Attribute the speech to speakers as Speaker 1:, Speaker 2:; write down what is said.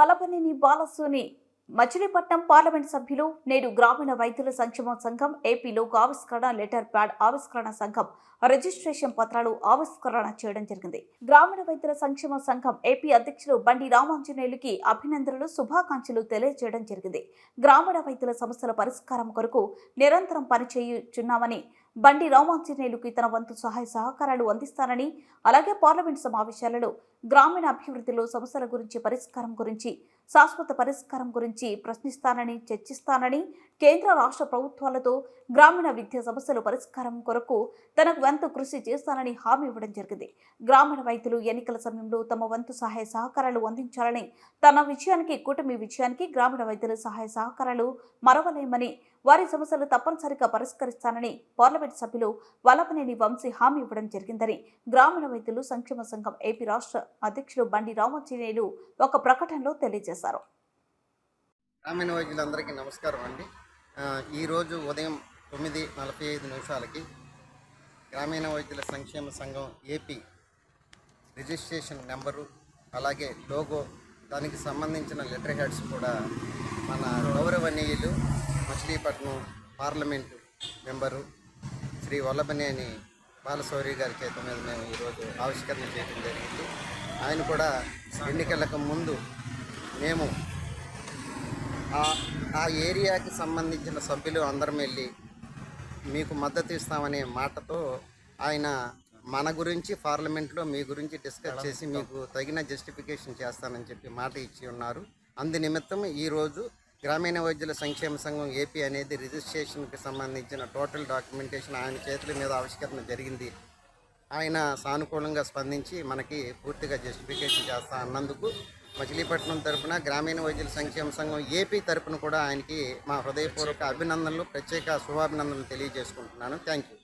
Speaker 1: వలపనేని బాలసోని Machilipatnam parliament సభ్యులు నేడు గ్రామీణ వైద్యుల సంక్షేమ సంఘం ఏపీ ఆవిష్కరణ లెటర్ ప్యాడ్ ఆవిష్కరణ సంఘం రిజిస్ట్రేషన్ పత్రాలు ఆవిష్కరణ చేయడం జరిగింది. గ్రామీణ వైద్యుల సంక్షేమ సంఘం ఏపీ అధ్యక్షులు బండి రామాంజనేయులకి అభినందనలు శుభాకాంక్షలు తెలియజేయడం జరిగింది. గ్రామీణ వైద్యుల సమస్యల పరిష్కారం కొరకు నిరంతరం పనిచేయుచున్నామని బండి రామాంజనేయులకు తన వంతు సహాయ సహకారాలు అందిస్తానని అలాగే పార్లమెంట్ సమావేశాలలో గ్రామీణ అభివృద్ధిలో సమస్యల గురించి పరిష్కారం గురించి శాశ్వత పరిష్కారం గురించి ప్రశ్నిస్తానని చర్చిస్తానని కేంద్ర రాష్ట్ర ప్రభుత్వాలతో గ్రామీణ విద్యా సమస్యల పరిష్కారం కొరకు తనకు వంతు కృషి చేస్తానని హామీ ఇవ్వడం జరిగింది. గ్రామీణ వైద్యులు ఎన్నికల సమయంలో తమ వంతు సహాయ సహకారాలు అందించాలని తన విజయానికి కూటమి విజయానికి గ్రామీణ వైద్యుల సహాయ సహకారాలు మరవలేమని వారి సమస్యలు తప్పనిసరిగా పరిష్కరిస్తానని పార్లమెంట్ సభ్యులు వలపనేని వంశీ హామీ ఇవ్వడం జరిగిందని గ్రామీణ వైద్యులు సంక్షేమ సంఘం ఏపీ రాష్ట్ర అధ్యక్షులు బండి రామచీనేయులు ఒక ప్రకటనలో తెలియజేశారు.
Speaker 2: గ్రామీణ వైద్యులందరికీ నమస్కారం అండి. ఈరోజు ఉదయం తొమ్మిది నలభై ఐదు నిమిషాలకి గ్రామీణ వైద్యుల సంక్షేమ సంఘం ఏపీ రిజిస్ట్రేషన్ నెంబరు అలాగే లోగో దానికి సంబంధించిన లెటర్ హెడ్స్ కూడా మన గౌరవనీయులు మచిలీపట్నం పార్లమెంటు మెంబరు శ్రీ వల్లభనేని బాలశౌరి గారి చేత మీద మేము ఈరోజు ఆవిష్కరణ చేయడం జరిగింది. ఆయన కూడా ఎన్నికలకు ముందు మేము ఆ- ఆ ఏరియాకి సంబంధించిన సభ్యులు అందరం వెళ్ళి మీకు మద్దతు ఇస్తామనే మాటతో ఆయన మన గురించి పార్లమెంట్లో మీ గురించి డిస్కస్ చేసి మీకు తగిన జస్టిఫికేషన్ చేస్తానని చెప్పి మాట ఇచ్చి ఉన్నారు. అందు నిమిత్తం ఈరోజు గ్రామీణ వైద్యుల సంక్షేమ సంఘం ఏపీ అనేది రిజిస్ట్రేషన్కి సంబంధించిన టోటల్ డాక్యుమెంటేషన్ ఆయన చేతుల మీద ఆవిష్కరణ జరిగింది. ఆయన సానుకూలంగా స్పందించి మనకి పూర్తిగా జస్టిఫికేషన్ చేస్తా అన్నందుకు మచిలీపట్నం తరపున గ్రామీణ వైద్యుల సంక్షేమ సంఘం ఏపీ తరపున కూడా ఆయనకి మా హృదయపూర్వక అభినందనలు ప్రత్యేక శుభాభినందనలు తెలియజేసుకుంటున్నాను. Thank you